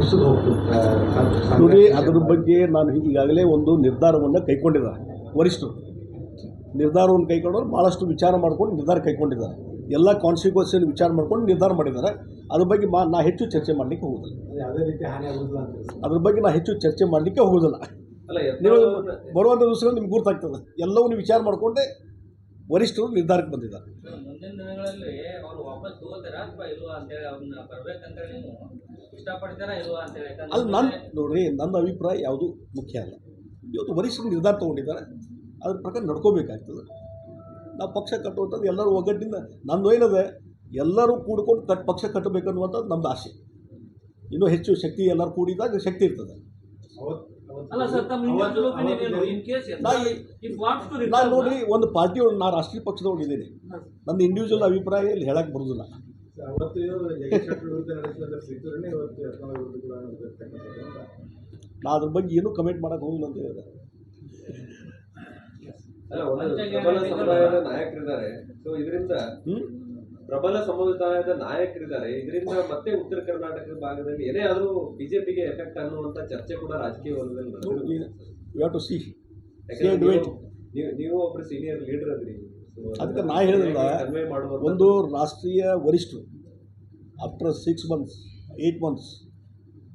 ಕುಸಿದು ನೋಡಿ ಅದರ ಬಗ್ಗೆ ನಾನು ಈಗಾಗಲೇ ಒಂದು ನಿರ್ಧಾರವನ್ನು ಕೈಗೊಂಡಿದ್ದಾರೆ. ವರಿಷ್ಠರು. ನಿರ್ಧಾರವನ್ನು ಕೈಗೊಂಡವರು ಭಾಳಷ್ಟು ವಿಚಾರ ಮಾಡ್ಕೊಂಡು ನಿರ್ಧಾರ ಕೈಗೊಂಡಿದ್ದಾರೆ. ಎಲ್ಲ ಕಾನ್ಸಿಕ್ವೆನ್ಸಿಯನ್ನು ವಿಚಾರ ಮಾಡ್ಕೊಂಡು ನಿರ್ಧಾರ ಮಾಡಿದ್ದಾರೆ. ಅದ್ರ ಬಗ್ಗೆ ಮಾ ನಾ ಹೆಚ್ಚು ಚರ್ಚೆ ಮಾಡಲಿಕ್ಕೆ ಹೋಗೋದಿಲ್ಲ. ಯಾವುದೇ ರೀತಿ ಹಾನಿ ಆಗುದಿಲ್ಲ ಅಂತ ಅದ್ರ ಬಗ್ಗೆ ನಾ ಹೆಚ್ಚು ಚರ್ಚೆ ಮಾಡಲಿಕ್ಕೆ ಹೋಗೋದಿಲ್ಲ. ನೀವು ಬರುವಂಥ ದಿವಸಗಳು ನಿಮ್ಗೆ ಗುರ್ತಾಗ್ತದೆ. ಎಲ್ಲವನ್ನು ವಿಚಾರ ಮಾಡಿಕೊಂಡೆ ವರಿಷ್ಠರು ನಿರ್ಧಾರಕ್ಕೆ ಬಂದಿದ್ದಾರೆ. ಅಲ್ಲಿ ನನ್ನ ನೋಡ್ರಿ ನನ್ನ ಅಭಿಪ್ರಾಯ ಯಾವುದು ಮುಖ್ಯ ಅಲ್ಲ. ಇವತ್ತು ವರಿಷ್ಠರು ನಿರ್ಧಾರ ತೊಗೊಂಡಿದ್ದಾರೆ ಅದ್ರ ಪ್ರಕಾರ ನಡ್ಕೋಬೇಕಾಗ್ತದೆ. ನಾವು ಪಕ್ಷ ಕಟ್ಟುವಂಥದ್ದು ಎಲ್ಲರೂ ಒಗ್ಗಟ್ಟಿಂದ ನಂದು ಏನದೆ ಎಲ್ಲರೂ ಕೂಡ್ಕೊಂಡು ಕಟ್ ಪಕ್ಷ ಕಟ್ಟಬೇಕನ್ನುವಂಥದ್ದು ನಮ್ದು ಆಸೆ. ಇನ್ನೂ ಹೆಚ್ಚು ಶಕ್ತಿ ಎಲ್ಲರೂ ಕೂಡಿದಾಗ ಶಕ್ತಿ ಇರ್ತದೆ. ನಾನು ನೋಡ್ರಿ ಒಂದು ಪಾರ್ಟಿ ನಾನು ನಾ ರಾಷ್ಟ್ರೀಯ ಪಕ್ಷದೊಳಗಿದ್ದೀನಿ ನನ್ನ ಇಂಡಿವಿಜುವಲ್ ಅಭಿಪ್ರಾಯ ಇಲ್ಲಿ ಹೇಳಕ್ಕೆ ಬರೋದಿಲ್ಲ. ನಾ ಅದ್ರ ಬಗ್ಗೆ ಏನೂ ಕಮೆಂಟ್ ಮಾಡೋಕೆ ಹೋಗಿಲ್ಲ ಅಂತ ಹೇಳಿದೆ. ಅಲ್ಲ ಒಂದು ಪ್ರಬಲ ಸಮುದಾಯದ ನಾಯಕರಿದ್ದಾರೆ. ಸೊ ಇದರಿಂದ ಪ್ರಬಲ ಸಮುದಾಯದ ನಾಯಕರಿದ್ದಾರೆ. ಇದರಿಂದ ಮತ್ತೆ ಉತ್ತರ ಕರ್ನಾಟಕದ ಭಾಗದಲ್ಲಿ ಏನೇ ಆದರೂ ಬಿಜೆಪಿಗೆ ಎಫೆಕ್ಟ್ ಅನ್ನುವಂತ ಚರ್ಚೆ ಕೂಡ ರಾಜಕೀಯ ವಲಯದಲ್ಲಿ. ನೀವು- ಒಬ್ರು ಸೀನಿಯರ್ ಲೀಡರ್ ಅದ್ರಿ ಅದಕ್ಕೆ ನಾ ಹೇಳಿದ್ರಲ್ಲ, ಒಂದು ರಾಷ್ಟ್ರೀಯ ವರಿಷ್ಠರು after six months eight months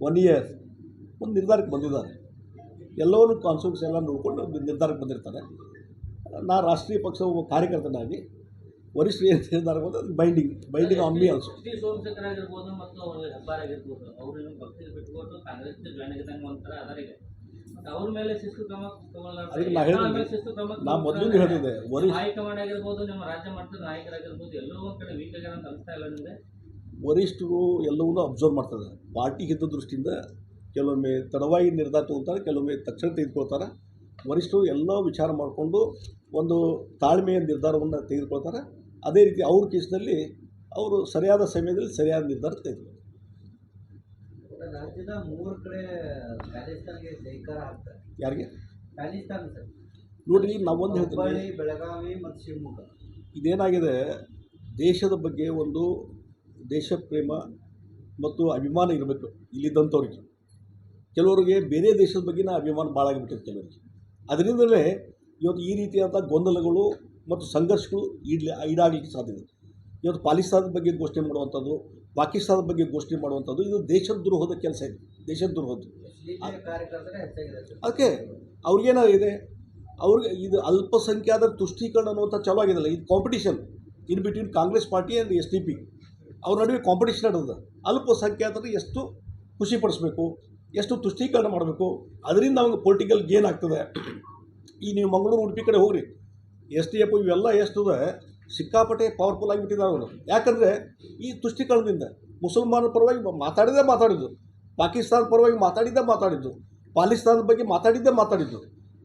one year ಒಂದು ನಿರ್ಧಾರಕ್ಕೆ ಬಂದಿದ್ದಾರೆ. ಎಲ್ಲವನ್ನೂ ಕಾನ್ಸೂನ್ಸ್ ಎಲ್ಲ ನೋಡಿಕೊಂಡು ನಿರ್ಧಾರಕ್ಕೆ ಬಂದಿರ್ತಾರೆ. ನಾ ರಾಷ್ಟ್ರೀಯ ಪಕ್ಷ ಒಬ್ಬ ಕಾರ್ಯಕರ್ತನಾಗಿ ವರಿಷ್ಠ ಏನು ನಿರ್ಧಾರ ಬಂದರೆ ಅದು binding binding on me also ಅದಕ್ಕೆ ನಾ ಕ್ರಮ ನಾ ಮೊದಲು ಹೇಳಿದೆ ವರಿಷ್ಠ ಹೈಕಮಾಂಡ್ ಆಗಿರ್ಬೋದು ನಿಮ್ಮ ರಾಜ್ಯ ಮಟ್ಟದ ನಾಯಕರಾಗಿರ್ಬೋದು ಎಲ್ಲೋ ಒಂದು ಕಡೆ ವೀಕ್ ಆಗ್ಯಾರ ಅಂತ ಅನಿಸ್ತಾ ಇಲ್ಲ ನಿಮಗೆ? ವರಿಷ್ಠರು ಎಲ್ಲವನ್ನೂ ಅಬ್ಸರ್ವ್ ಮಾಡ್ತಾರೆ. ಪಾರ್ಟಿ ಹಿತದೃಷ್ಟಿಯಿಂದ ಕೆಲವೊಮ್ಮೆ ತಡವಾಗಿ ನಿರ್ಧಾರ ತಗೊಳ್ತಾರೆ ಕೆಲವೊಮ್ಮೆ ತಕ್ಷಣ ತೆಗೆದುಕೊಳ್ತಾರೆ. ವರಿಷ್ಠರು ಎಲ್ಲ ವಿಚಾರ ಮಾಡಿಕೊಂಡು ಒಂದು ತಾಳ್ಮೆಯ ನಿರ್ಧಾರವನ್ನು ತೆಗೆದುಕೊಳ್ತಾರೆ. ಅದೇ ರೀತಿ ಅವ್ರ ಕೇಸ್ನಲ್ಲಿ ಅವರು ಸರಿಯಾದ ಸಮಯದಲ್ಲಿ ಸರಿಯಾದ ನಿರ್ಧಾರ ತೆಗೆದುಕೊಳ್ತಾರೆ. ರಾಜ್ಯದ ಮೂರು ಕಡೆ ಪ್ಯಾಲಿಸ್ತಾನ್ಗೆ ಜೈಕಾರ ಹಾಕ್ತಾರೆ ಯಾರಿಗೆ? ಪ್ಯಾಲಿಸ್ತಾನ್ ಸರ್. ನೋಡ್ರಿ ನಾವೊಂದು ಹೇಳ್ತೀವಿ ಬೆಳಗಾವಿ ಮತ್ತು ಶಿವಮೊಗ್ಗ. ಇದೇನಾಗಿದೆ? ದೇಶದ ಬಗ್ಗೆ ಒಂದು ದೇಶ ಪ್ರೇಮ ಮತ್ತು ಅಭಿಮಾನ ಇರಬೇಕು ಇಲ್ಲಿದ್ದಂಥವ್ರಿಗೆ. ಕೆಲವರಿಗೆ ಬೇರೆ ದೇಶದ ಬಗ್ಗೆನ ಅಭಿಮಾನ ಭಾಳ ಆಗಿಬಿಟ್ಟಿದೆ ಕೆಲವರಿಗೆ. ಅದರಿಂದಲೇ ಇವತ್ತು ಈ ರೀತಿಯಾದ ಗೊಂದಲಗಳು ಮತ್ತು ಸಂಘರ್ಷಗಳು ಈಡ್ಲಿ ಈಡಾಗಲಿಕ್ಕೆ ಸಾಧ್ಯತೆ ಇವತ್ತು ಪಾಕಿಸ್ತಾನದ ಬಗ್ಗೆ ಘೋಷಣೆ ಮಾಡುವಂಥದ್ದು ಪಾಕಿಸ್ತಾನದ ಬಗ್ಗೆ ಘೋಷಣೆ ಮಾಡುವಂಥದ್ದು ಇದು ದೇಶದ್ರೋಹದ ಕೆಲಸ ಇದೆ ದೇಶದ ದ್ರೋಹದ್ದು ಅದಕ್ಕೆ ಅವ್ರಿಗೇನಾಗಿದೆ ಅವ್ರಿಗೆ ಇದು ಅಲ್ಪಸಂಖ್ಯಾತರ ತುಷ್ಟೀಕರಣ ಅನ್ನುವಂಥ ಚಲೋ ಆಗಿದೆಲ್ಲ ಇದು competition in between Congress party and S D P ಅವ್ರ ನಡುವೆ ಕಾಂಪಿಟೇಷನ್ ನಡೆದ ಅಲ್ಪಸಂಖ್ಯಾತರು ಎಷ್ಟು ಖುಷಿಪಡಿಸ್ಬೇಕು, ಎಷ್ಟು ತುಷ್ಟೀಕರಣ ಮಾಡಬೇಕು, ಅದರಿಂದ ಅವ್ನಿಗೆ ಪೊಲಿಟಿಕಲ್ ಗೇನ್ ಆಗ್ತದೆ. ಈ ನೀವು ಮಂಗಳೂರು ಉಡುಪಿ ಕಡೆ ಹೋಗ್ರಿ ಎಸ್ ಟಿ ಎಫ್ ಇವೆಲ್ಲ ಎಷ್ಟದ, ಸಿಕ್ಕಾಪಟ್ಟೆ ಪವರ್ಫುಲ್ ಆಗಿಬಿಟ್ಟಿದ್ದಾರೆ ಅವರು. ಯಾಕಂದರೆ ಈ ತುಷ್ಟೀಕರಣದಿಂದ ಮುಸಲ್ಮಾನರ ಪರವಾಗಿ ಮಾತಾಡಿದೇ ಮಾತಾಡಿದ್ದು ಪಾಕಿಸ್ತಾನ ಪರವಾಗಿ ಮಾತಾಡಿದ್ದೇ ಮಾತಾಡಿದ್ದು ಪಾಕಿಸ್ತಾನದ ಬಗ್ಗೆ ಮಾತಾಡಿದ್ದೇ ಮಾತಾಡಿದ್ದು.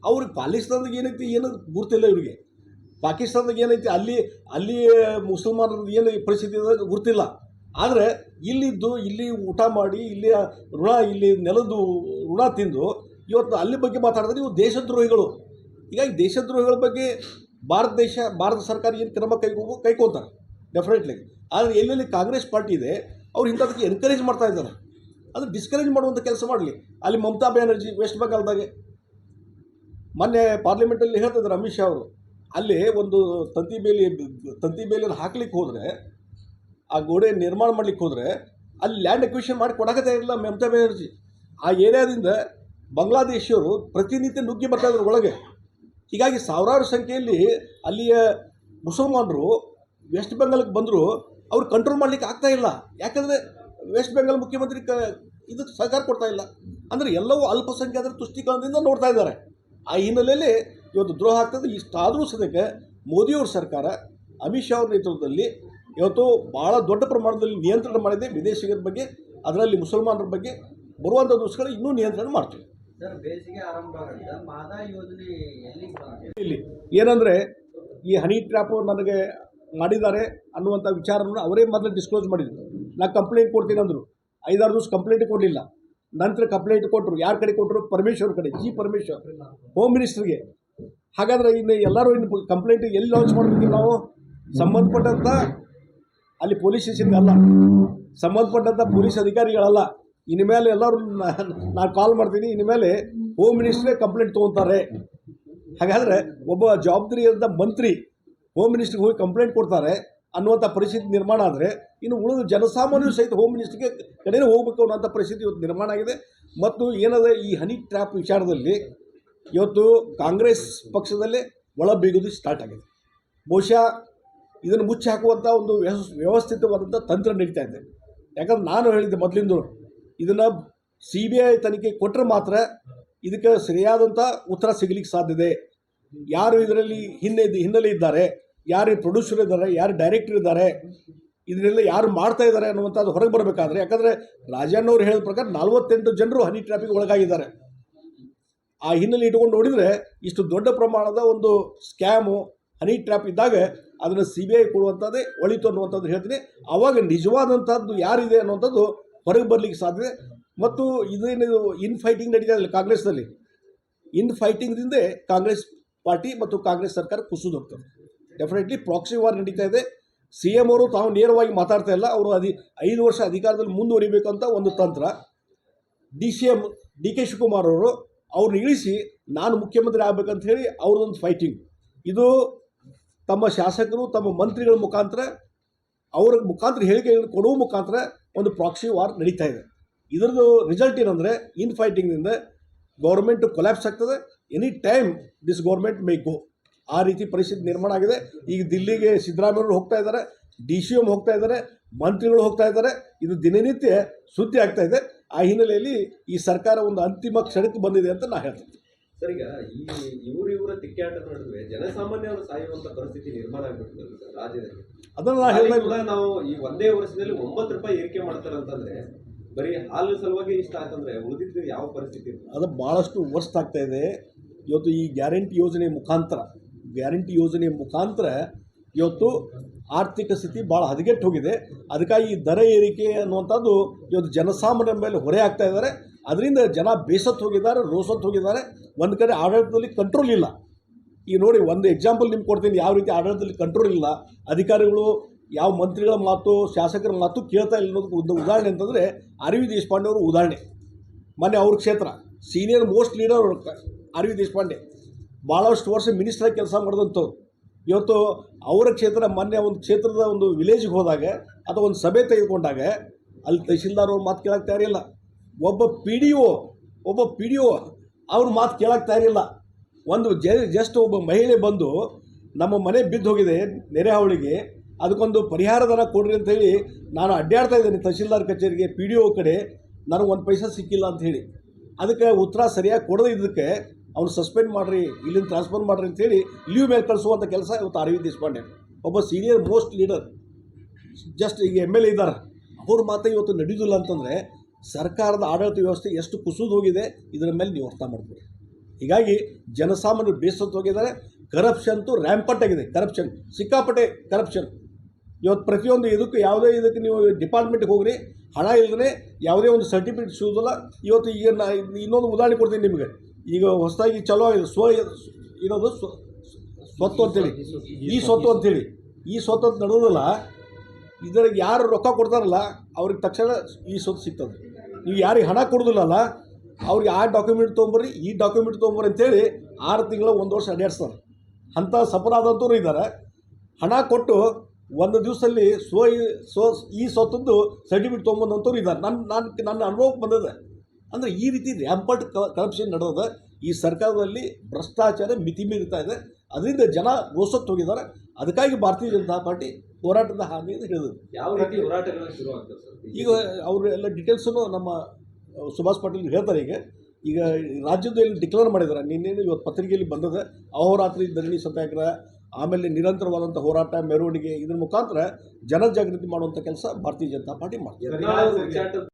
ಅವ್ರಿಗೆ ಪಾಕಿಸ್ತಾನದಾಗ ಏನೈತಿ ಏನು ಗುರ್ತಿಲ್ಲ ಇವರಿಗೆ. ಪಾಕಿಸ್ತಾನದಾಗ ಏನೈತಿ, ಅಲ್ಲಿ ಅಲ್ಲಿ ಮುಸಲ್ಮಾನರದ್ದು ಏನು ಪರಿಸ್ಥಿತಿ ಇದೆ ಗುರ್ತಿಲ್ಲ ಆದರೆ ಇಲ್ಲಿದ್ದು, ಇಲ್ಲಿ ಊಟ ಮಾಡಿ, ಇಲ್ಲಿ ಋಣ, ಇಲ್ಲಿ ನೆಲದ್ದು ಋಣ ತಿಂದು ಇವತ್ತು ಅಲ್ಲಿ ಬಗ್ಗೆ ಮಾತಾಡಿದ್ರೆ ಇವು ದೇಶದ್ರೋಹಿಗಳು. ಹೀಗಾಗಿ ದೇಶದ್ರೋಹಿಗಳ ಬಗ್ಗೆ ಭಾರತ ದೇಶ, ಭಾರತ ಸರ್ಕಾರ ಏನು ಕ್ರಮ ಕೈಗೊ ಕೈಕೊತಾರೆ ಡೆಫಿನೆಟ್ಲಿ ಆದರೆ ಎಲ್ಲೆಲ್ಲಿ ಕಾಂಗ್ರೆಸ್ ಪಾರ್ಟಿ ಇದೆ, ಅವ್ರು ಇಂಥದಕ್ಕೆ ಎನ್ಕರೇಜ್ ಮಾಡ್ತಾ ಇದ್ದಾರೆ. ಅದು ಡಿಸ್ಕರೇಜ್ ಮಾಡುವಂಥ ಕೆಲಸ ಮಾಡಲಿ. ಅಲ್ಲಿ ಮಮತಾ ಬ್ಯಾನರ್ಜಿ ವೆಸ್ಟ್ ಬೆಂಗಾಲ್ದಾಗೆ ಮೊನ್ನೆ ಪಾರ್ಲಿಮೆಂಟಲ್ಲಿ ಹೇಳ್ತಿದ್ದಾರೆ ಅಮಿತ್ ಶಾ ಅವರು. ಅಲ್ಲಿ ಒಂದು ತಂತಿ ಬೇಲಿ ತಂತಿ ಬೇಲಿಯನ್ನು ಹಾಕ್ಲಿಕ್ಕೆ ಹೋದರೆ, ಆ ಗೋಡೆ ನಿರ್ಮಾಣ ಮಾಡ್ಲಿಕ್ಕೆ ಹೋದರೆ, ಅಲ್ಲಿ ಲ್ಯಾಂಡ್ ಅಕ್ವಿಷನ್ ಮಾಡಿ ಕೊಡಕತ್ತೇ ಇರಲಿಲ್ಲ ಮಮತಾ ಬ್ಯಾನರ್ಜಿ. ಆ ಏರಿಯಾದಿಂದ ಬಾಂಗ್ಲಾದೇಶಿಯವರು ಪ್ರತಿನಿತ್ಯ ನುಗ್ಗಿ ಬರ್ತಾ ಇದ್ರು ಒಳಗೆ. ಹೀಗಾಗಿ ಸಾವಿರಾರು ಸಂಖ್ಯೆಯಲ್ಲಿ ಅಲ್ಲಿಯ ಮುಸಲ್ಮಾನರು ವೆಸ್ಟ್ ಬೆಂಗಾಲ್ಗೆ ಬಂದರೂ, ಅವ್ರು ಕಂಟ್ರೋಲ್ ಮಾಡಲಿಕ್ಕೆ ಆಗ್ತಾ ಇಲ್ಲ. ಯಾಕಂದರೆ ವೆಸ್ಟ್ ಬೆಂಗಾಲ್ ಮುಖ್ಯಮಂತ್ರಿ ಕ, ಇದಕ್ಕೆ ಸಹಕಾರ ಕೊಡ್ತಾ ಇಲ್ಲ. ಅಂದರೆ ಎಲ್ಲವೂ ಅಲ್ಪಸಂಖ್ಯಾತರ ತುಷ್ಟೀಕರಣದಿಂದ ನೋಡ್ತಾ ಇದ್ದಾರೆ. ಆ ಹಿನ್ನೆಲೆಯಲ್ಲಿ ಇವತ್ತು ದ್ರೋಹ ಆಗ್ತದೆ. ಇಷ್ಟಾದರೂ ಸದ್ಯಕ್ಕೆ ಮೋದಿಯವ್ರ ಸರ್ಕಾರ ಅಮಿತ್ ಶಾ ಅವ್ರ ನೇತೃತ್ವದಲ್ಲಿ ಇವತ್ತು ಭಾಳ ದೊಡ್ಡ ಪ್ರಮಾಣದಲ್ಲಿ ನಿಯಂತ್ರಣ ಮಾಡಿದೆ. ವಿದೇಶಿಗರ ಬಗ್ಗೆ ಅದರಲ್ಲಿ ಮುಸಲ್ಮಾನರ ಬಗ್ಗೆ ಬರುವಂಥ ದೋಷಗಳು ಇನ್ನೂ ನಿಯಂತ್ರಣ ಮಾಡ್ತೀವಿ. ಇಲ್ಲಿ ಏನಂದರೆ ಈ ಹನಿ ಟ್ರ್ಯಾಪು ನನಗೆ ಮಾಡಿದ್ದಾರೆ ಅನ್ನುವಂಥ ವಿಚಾರವನ್ನು ಅವರೇ ಮೊದಲು ಡಿಸ್ಕ್ಲೋಸ್ ಮಾಡಿದ್ರು. ನಾನು ಕಂಪ್ಲೇಂಟ್ ಕೊಡ್ತೀನಿ ಅಂದರು. ಐದಾರು ದಿವಸ ಕಂಪ್ಲೇಂಟ್ ಕೊಡಲಿಲ್ಲ. ನಂತರ ಕಂಪ್ಲೇಂಟ್ ಕೊಟ್ಟರು ಯಾರ ಕಡೆ ಕೊಟ್ಟರು ಪರಮೇಶ್ವರ್ ಕಡೆ. ಜಿ ಪರಮೇಶ್ವರ್. ಹೋಮ್ ಮಿನಿಸ್ಟ್ರಿಗೆ ಹಾಗಾದರೆ ಇನ್ನು ಎಲ್ಲರೂ ಇನ್ನು ಕಂಪ್ಲೇಂಟ್ ಎಲ್ಲಿ ಲಾಂಚ್ ಮಾಡಬೇಕು ನಾವು? ಸಂಬಂಧಪಟ್ಟಂಥ ಅಲ್ಲಿ ಪೊಲೀಸ್ ಸ್ಟೇಷನ್ಗೆ ಅಲ್ಲ. ಸಂಬಂಧಪಟ್ಟಂಥ ಪೊಲೀಸ್ ಅಧಿಕಾರಿಗಳಲ್ಲ. ಇನ್ಮೇಲೆ ಎಲ್ಲರೂ ನಾನು ಕಾಲ್ ಮಾಡ್ತೀನಿ. ಇನ್ಮೇಲೆ ಹೋಮ್ ಮಿನಿಸ್ಟ್ರೇ ಕಂಪ್ಲೇಂಟ್ ತೊಗೊತಾರೆ. ಹಾಗಾದರೆ ಒಬ್ಬ ಜವಾಬ್ದಾರಿಯಾದ ಮಂತ್ರಿ ಹೋಮ್ ಮಿನಿಸ್ಟ್ರಿಗೆ ಹೋಗಿ ಕಂಪ್ಲೇಂಟ್ ಕೊಡ್ತಾರೆ ಅನ್ನುವಂಥ ಪರಿಸ್ಥಿತಿ ನಿರ್ಮಾಣ ಆದರೆ ಇನ್ನು ಉಳಿದ ಜನಸಾಮಾನ್ಯರು ಸಹಿತ ಹೋಮ್ ಮಿನಿಸ್ಟ್ರಿಗೆ ಕಡೆಯೇ ಹೋಗಬೇಕು ಅನ್ನೋಂಥ ಪರಿಸ್ಥಿತಿ ಇವತ್ತು ನಿರ್ಮಾಣ ಆಗಿದೆ. ಮತ್ತು ಏನದ ಈ ಹನಿ ಟ್ರ್ಯಾಪ್ ವಿಚಾರದಲ್ಲಿ ಇವತ್ತು ಕಾಂಗ್ರೆಸ್ ಪಕ್ಷದಲ್ಲೇ ಒಳ ಬೀಗುದು ಸ್ಟಾರ್ಟ್ ಆಗಿದೆ. ಬಹುಶಃ ಇದನ್ನು ಮುಚ್ಚಿ ಹಾಕುವಂಥ ಒಂದು ವ್ಯವಸ್ ವ್ಯವಸ್ಥಿತವಾದಂಥ ತಂತ್ರ ನಡೀತಾ ಇದೆ. ಯಾಕಂದ್ರೆ ನಾನು ಹೇಳಿದ್ದೆ ಮೊದಲಿಂದ ಇದನ್ನು ಸಿ ಬಿ ಐ ತನಿಖೆ ಕೊಟ್ಟರೆ ಮಾತ್ರ ಇದಕ್ಕೆ ಸರಿಯಾದಂಥ ಉತ್ತರ ಸಿಗಲಿಕ್ಕೆ ಸಾಧ್ಯತೆ ಯಾರು ಇದರಲ್ಲಿ ಹಿನ್ನೆ, ಹಿನ್ನೆಲೆ ಇದ್ದಾರೆ, ಯಾರು ಪ್ರೊಡ್ಯೂಸರ್ ಇದ್ದಾರೆ, ಯಾರು ಡೈರೆಕ್ಟರ್ ಇದ್ದಾರೆ, ಇದನ್ನೆಲ್ಲ ಯಾರು ಮಾಡ್ತಾ ಇದ್ದಾರೆ ಅನ್ನುವಂಥದ್ದು ಹೊರಗೆ ಬರಬೇಕಾದ್ರೆ, ಯಾಕಂದರೆ ರಾಜಣ್ಣವ್ರು ಹೇಳಿದ ಪ್ರಕಾರ ನಲವತ್ತೆಂಟು ಜನರು ಹನಿ ಟ್ರಾಫಿಕ್ ಒಳಗಾಗಿದ್ದಾರೆ. ಆ ಹಿನ್ನೆಲೆ ಇಟ್ಕೊಂಡು ನೋಡಿದರೆ ಇಷ್ಟು ದೊಡ್ಡ ಪ್ರಮಾಣದ ಒಂದು ಸ್ಕ್ಯಾಮು, ಹನಿ ಟ್ರ್ಯಾಪ್ ಇದ್ದಾಗ ಅದನ್ನು ಸಿ ಬಿ ಐ ಕೊಡುವಂಥದ್ದೇ, ಒಳಿತು ಅನ್ನುವಂಥದ್ದು ಹೇಳ್ತೀನಿ. ಆವಾಗ ನಿಜವಾದಂಥದ್ದು ಯಾರಿದೆ ಅನ್ನುವಂಥದ್ದು ಹೊರಗೆ ಬರಲಿಕ್ಕೆ ಸಾಧ್ಯತೆ ಮತ್ತು ಇದೇನಿದು ಇನ್ ಫೈಟಿಂಗ್ ನಡೀತಾ ಇಲ್ಲ ಕಾಂಗ್ರೆಸ್ನಲ್ಲಿ. ಇನ್ ಫೈಟಿಂಗ್ದಿಂದೇ ಕಾಂಗ್ರೆಸ್ ಪಾರ್ಟಿ ಮತ್ತು ಕಾಂಗ್ರೆಸ್ ಸರ್ಕಾರ ಕುಸಿದು ಹೋಗ್ತದೆ. ಡೆಫಿನೆಟ್ಲಿ ಪ್ರಾಕ್ಸಿ ವಾರ್ ನಡೀತಾ ಇದೆ. ಸಿ ಎಂ ಅವರು ತಾವು ನೇರವಾಗಿ ಮಾತಾಡ್ತಾ ಇಲ್ಲ. ಅವರು ಅದಿ ಐದು ವರ್ಷ ಅಧಿಕಾರದಲ್ಲಿ ಮುಂದುವರಿಬೇಕಂತ ಒಂದು ತಂತ್ರ. D C M D K Shivakumar ಅವರು ಅವ್ರನ್ನ ಇಳಿಸಿ ನಾನು ಮುಖ್ಯಮಂತ್ರಿ ಆಗ್ಬೇಕಂತ ಹೇಳಿ ಅವ್ರದ್ದೊಂದು ಫೈಟಿಂಗ್ ಇದು ತಮ್ಮ ಶಾಸಕರು, ತಮ್ಮ ಮಂತ್ರಿಗಳ ಮುಖಾಂತರ, ಅವ್ರ ಮುಖಾಂತರ ಹೇಳಿಕೆ ಕೊಡುವ ಮುಖಾಂತರ ಒಂದು ಪ್ರಾಕ್ಸಿ ವಾರ್ ನಡೀತಾ ಇದೆ. ಇದರದ್ದು ರಿಸಲ್ಟ್ ಏನಂದರೆ ಇನ್ ಫೈಟಿಂಗ್ನಿಂದ ಗೌರ್ಮೆಂಟ್ ಕೊಲ್ಯಾಪ್ಸ್ ಆಗ್ತದೆ. Any time this government may go ಆ ರೀತಿ ಪರಿಸ್ಥಿತಿ ನಿರ್ಮಾಣ ಆಗಿದೆ. ಈಗ ದಿಲ್ಲಿಗೆ ಸಿದ್ದರಾಮಯ್ಯವರು ಹೋಗ್ತಾ ಇದ್ದಾರೆ ಡಿ ಸಿ ಎಂ ಹೋಗ್ತಾ ಇದ್ದಾರೆ, ಮಂತ್ರಿಗಳು ಹೋಗ್ತಾ ಇದ್ದಾರೆ. ಇದು ದಿನನಿತ್ಯ ಸುದ್ದಿ ಆಗ್ತಾ ಇದೆ. ಆ ಹಿನ್ನೆಲೆಯಲ್ಲಿ ಈ ಸರ್ಕಾರ ಒಂದು ಅಂತಿಮ ಕ್ಷಣಕ್ಕೆ ಬಂದಿದೆ ಅಂತ ನಾ ಹೇಳ್ತೀನಿ. ಸರ್ ಈಗ ಈ ಇವರು ಇವರ ತಿಕ್ಕಾಟದ ನಡುವೆ ಜನಸಾಮಾನ್ಯರು ಸಾಯುವಂತ ಪರಿಸ್ಥಿತಿ ನಿರ್ಮಾಣ ಆಗ್ಬಿಟ್ಟಿದೆ ಸರ್ ರಾಜ್ಯದಲ್ಲಿ. ಅದನ್ನು ನಾ ನಾವು ಈ ಒಂದೇ ವರ್ಷದಲ್ಲಿ ಒಂಬತ್ತು ರೂಪಾಯಿ ಏರಿಕೆ ಮಾಡ್ತಾರೆ ಅಂತಂದ್ರೆ ಬರೀ ಹಾಲು ಸಲುವಾಗಿ ಇಷ್ಟ ಆಯ್ತಂದ್ರೆ ಉಳಿದಿದ್ದು ಯಾವ ಪರಿಸ್ಥಿತಿ ಅದು ಭಾಳಷ್ಟು ವರ್ಸ್ಟ್ ಆಗ್ತಾ ಇದೆ. ಇವತ್ತು ಈ ಗ್ಯಾರಂಟಿ ಯೋಜನೆ ಮುಖಾಂತರ ಗ್ಯಾರಂಟಿ ಯೋಜನೆ ಮುಖಾಂತರ ಇವತ್ತು ಆರ್ಥಿಕ ಸ್ಥಿತಿ ಭಾಳ ಹದಗೆಟ್ಟು ಹೋಗಿದೆ. ಅದಕ್ಕಾಗಿ ಈ ದರ ಏರಿಕೆ ಅನ್ನುವಂಥದ್ದು ಇವತ್ತು ಜನಸಾಮಾನ್ಯರ ಮೇಲೆ ಹೊರೆ ಆಗ್ತಾ ಇದ್ದಾರೆ. ಅದರಿಂದ ಜನ ಬೇಸತ್ತು ಹೋಗಿದ್ದಾರೆ, ರೋಸತ್ತು ಹೋಗಿದ್ದಾರೆ. ಒಂದು ಕಡೆ ಆಡಳಿತದಲ್ಲಿ ಕಂಟ್ರೋಲ್ ಇಲ್ಲ. ಈಗ ನೋಡಿ, ಒಂದು ಎಕ್ಸಾಂಪಲ್ ನಿಮ್ಗೆ ಕೊಡ್ತೀನಿ. ಯಾವ ರೀತಿ ಆಡಳಿತದಲ್ಲಿ ಕಂಟ್ರೋಲ್ ಇಲ್ಲ. ಅಧಿಕಾರಿಗಳು ಯಾವ ಮಂತ್ರಿಗಳ ಮಾತು, ಶಾಸಕರ ಮಾತು ಕೇಳ್ತಾ ಇಲ್ಲ ಅನ್ನೋದಕ್ಕೆ ಒಂದು ಉದಾಹರಣೆ ಅಂತಂದರೆ ಅರವಿಂದ್ ದೇಶಪಾಂಡೆ ಅವರು ಉದಾಹರಣೆ. ಮೊನ್ನೆ ಅವ್ರ ಕ್ಷೇತ್ರ senior most leader Arvind Deshpande. ಭಾಳಷ್ಟು ವರ್ಷ ಮಿನಿಸ್ಟ್ರಾಗಿ ಕೆಲಸ ಮಾಡಿದಂಥವ್ರು. ಇವತ್ತು ಅವರ ಕ್ಷೇತ್ರ ಮೊನ್ನೆ ಒಂದು ಕ್ಷೇತ್ರದ ಒಂದು ವಿಲೇಜ್ಗೆ ಹೋದಾಗ ಅಥವಾ ಒಂದು ಸಭೆ ತೆಗೆದುಕೊಂಡಾಗ ಅಲ್ಲಿ ತಹಶೀಲ್ದಾರ್ ಅವ್ರ ಮಾತು ಕೇಳಕ್ಕೆ ತಯಾರಿಲ್ಲ ಒಬ್ಬ ಪಿ ಡಿ ಒ ಒಬ್ಬ ಪಿ ಡಿ ಒ ಅವ್ರ ಮಾತು ಕೇಳಕ್ಕೆ ತಯಾರಿಲ್ಲ ಒಂದು ಜ ಜಸ್ಟ್ ಒಬ್ಬ ಮಹಿಳೆ ಬಂದು ನಮ್ಮ ಮನೆ ಬಿದ್ದು ಹೋಗಿದೆ ನೆರೆ ಹಾವಳಿಗೆ. ಅದಕ್ಕೊಂದು ಪರಿಹಾರ ಧನ ಕೊಡ್ರಿ ಅಂತ ಹೇಳಿ ನಾನು ಅಡ್ಡಾಡ್ತಾ ಇದ್ದೀನಿ ತಹಶೀಲ್ದಾರ್ ಕಚೇರಿಗೆ ಪಿ ಡಿ ಒ ಕಡೆ. ನನಗೆ ಒಂದು ಪೈಸಾ ಸಿಕ್ಕಿಲ್ಲ ಅಂತ ಹೇಳಿ. ಅದಕ್ಕೆ ಉತ್ತರ ಸರಿಯಾಗಿ ಕೊಡದೇ ಇದ್ದಕ್ಕೆ ಅವ್ನು ಸಸ್ಪೆಂಡ್ ಮಾಡಿರಿ, ಇಲ್ಲಿಂದ ಟ್ರಾನ್ಸ್ಫರ್ ಮಾಡಿರಿ ಅಂತೇಳಿ ಲೀವ್ ಮೇಲೆ ಕಳಿಸುವಂಥ ಕೆಲಸ ಇವತ್ತು ಅರವಿಂದ್ ದೇಶಪಾಂಡೆ. ಒಬ್ಬ ಸೀನಿಯರ್ ಮೋಸ್ಟ್ ಲೀಡರ್ ಜಸ್ಟ್ ಈಗ ಎಂ ಎಲ್ ಎ ಇದ್ದಾರೆ. ಅವ್ರ ಮಾತ್ರ ಇವತ್ತು ನಡೆಯೋದಿಲ್ಲ ಅಂತಂದರೆ ಸರ್ಕಾರದ ಆಡಳಿತ ವ್ಯವಸ್ಥೆ ಎಷ್ಟು ಕುಸಿದು ಹೋಗಿದೆ, ಇದರ ಮೇಲೆ ನೀವು ಅರ್ಥ ಮಾಡ್ತೀರಿ ಹೀಗಾಗಿ ಜನಸಾಮಾನ್ಯರು ಬೇಸತ್ತು ಹೋಗಿದ್ದಾರೆ ಕರಪ್ಷನ್ತು ರ್ಯಾಂಪಟ್ ಆಗಿದೆ ಕರಪ್ಷನ್ ಸಿಕ್ಕಾಪಟ್ಟೆ ಕರಪ್ಷನ್ ಇವತ್ತು ಪ್ರತಿಯೊಂದು ಇದಕ್ಕೂ ಯಾವುದೇ ಇದಕ್ಕೆ ನೀವು ಡಿಪಾರ್ಟ್ಮೆಂಟ್ಗೆ ಹೋಗ್ರಿ, ಹಣ ಇಲ್ಲದೇ ಯಾವುದೇ ಒಂದು ಸರ್ಟಿಫಿಕೇಟ್ ಸಿಗೋದಿಲ್ಲ. ಇವತ್ತು ಈಗ ನಾ ಇನ್ನೊಂದು ಉದಾಹರಣೆ ಕೊಡ್ತೀನಿ ನಿಮಗೆ. ಈಗ ಹೊಸದಾಗಿ ಚಲೋ ಆಗಿದೆ. ಸ್ವ ಇರೋದು ಸ್ವ ಸ್ವತ್ತು ಅಂತೇಳಿ. ಈ ಸ್ವತ್ತು ಅಂತೇಳಿ. ಈ ಸ್ವತ್ತು ಅಂತ ನಡೆಯೋದಿಲ್ಲ ಇದ್ರಾಗ ಯಾರು ರೊಕ್ಕ ಕೊಡ್ತಾರಲ್ಲ, ಅವ್ರಿಗೆ ತಕ್ಷಣ ಈ ಸ್ವತ್ತು ಸಿಗ್ತದೆ. ನೀವು ಯಾರಿಗೆ ಹಣ ಕೊಡೋದಿಲ್ಲಲ್ಲ, ಅವ್ರಿಗೆ ಆ ಡಾಕ್ಯುಮೆಂಟ್ ತೊಗೊಂಬರ್ರಿ, ಈ ಡಾಕ್ಯುಮೆಂಟ್ ತೊಗೊಂಬರ್ರಿ ಅಂತೇಳಿ ಆರು ತಿಂಗಳ ಒಂದು ವರ್ಷ ಅಡ್ಡಾಡ್ಸ್ತಾರೆ ಅಂಥ ಸಫರಾದಂಥವ್ರು ಇದ್ದಾರೆ. ಹಣ ಕೊಟ್ಟು ಒಂದು ದಿವಸದಲ್ಲಿ ಸ್ವ ಸ್ವ ಈ ಸ್ವತ್ತದ್ದು ಸರ್ಟಿಫಿಕೇಟ್ ತೊಗೊಂಬಂದಂಥವ್ರು ಇದ್ದಾರೆ. ನನ್ನ ನಾನು, ನನ್ನ ಅನುಭವಕ್ಕೆ ಬಂದಿದೆ ಅಂದರೆ ಈ ರೀತಿ ರ್ಯಾಂಪರ್ಟ್ ಕರಪ್ಷನ್ ನಡೆದ ಈ ಸರ್ಕಾರದಲ್ಲಿ ಭ್ರಷ್ಟಾಚಾರ ಮಿತಿ ಮೀರ್ತಾ ಇದೆ. ಅದರಿಂದ ಜನ ರೋಸತ್ತು ಹೋಗಿದ್ದಾರೆ. ಅದಕ್ಕಾಗಿ ಭಾರತೀಯ ಜನತಾ ಪಾರ್ಟಿ ಹೋರಾಟದ ಹಾನಿ ಅಂತ ಹೇಳಿದ್ರು. ಯಾವ ರೀತಿ ಹೋರಾಟಗಳು ಶುರು ಆಗ್ತದೆ ಸರ್? ಈಗ ಅವರು ಎಲ್ಲ ಡೀಟೇಲ್ಸನ್ನು ನಮ್ಮ ಸುಭಾಷ್ ಪಾಟೀಲ್ ಹೇಳ್ತಾರೆ ಈಗ. ಈಗ ರಾಜ್ಯದಲ್ಲಿ ಡಿಕ್ಲೇರ್ ಮಾಡಿದ್ದಾರೆ. ನಿನ್ನೇನು ಇವತ್ತು ಪತ್ರಿಕೆಯಲ್ಲಿ ಬಂದದೆ ಅಹೋರಾತ್ರಿ ಧರಣಿ ಸತ್ಯಾಗ್ರಹ ಆಮೇಲೆ ನಿರಂತರವಾದಂಥ ಹೋರಾಟ ಮೆರವಣಿಗೆ ಇದ್ರ ಮುಖಾಂತರ ಜನಜಾಗೃತಿ ಮಾಡುವಂಥ ಕೆಲಸ ಭಾರತೀಯ ಜನತಾ ಪಾರ್ಟಿ ಮಾಡ್ತಾರೆ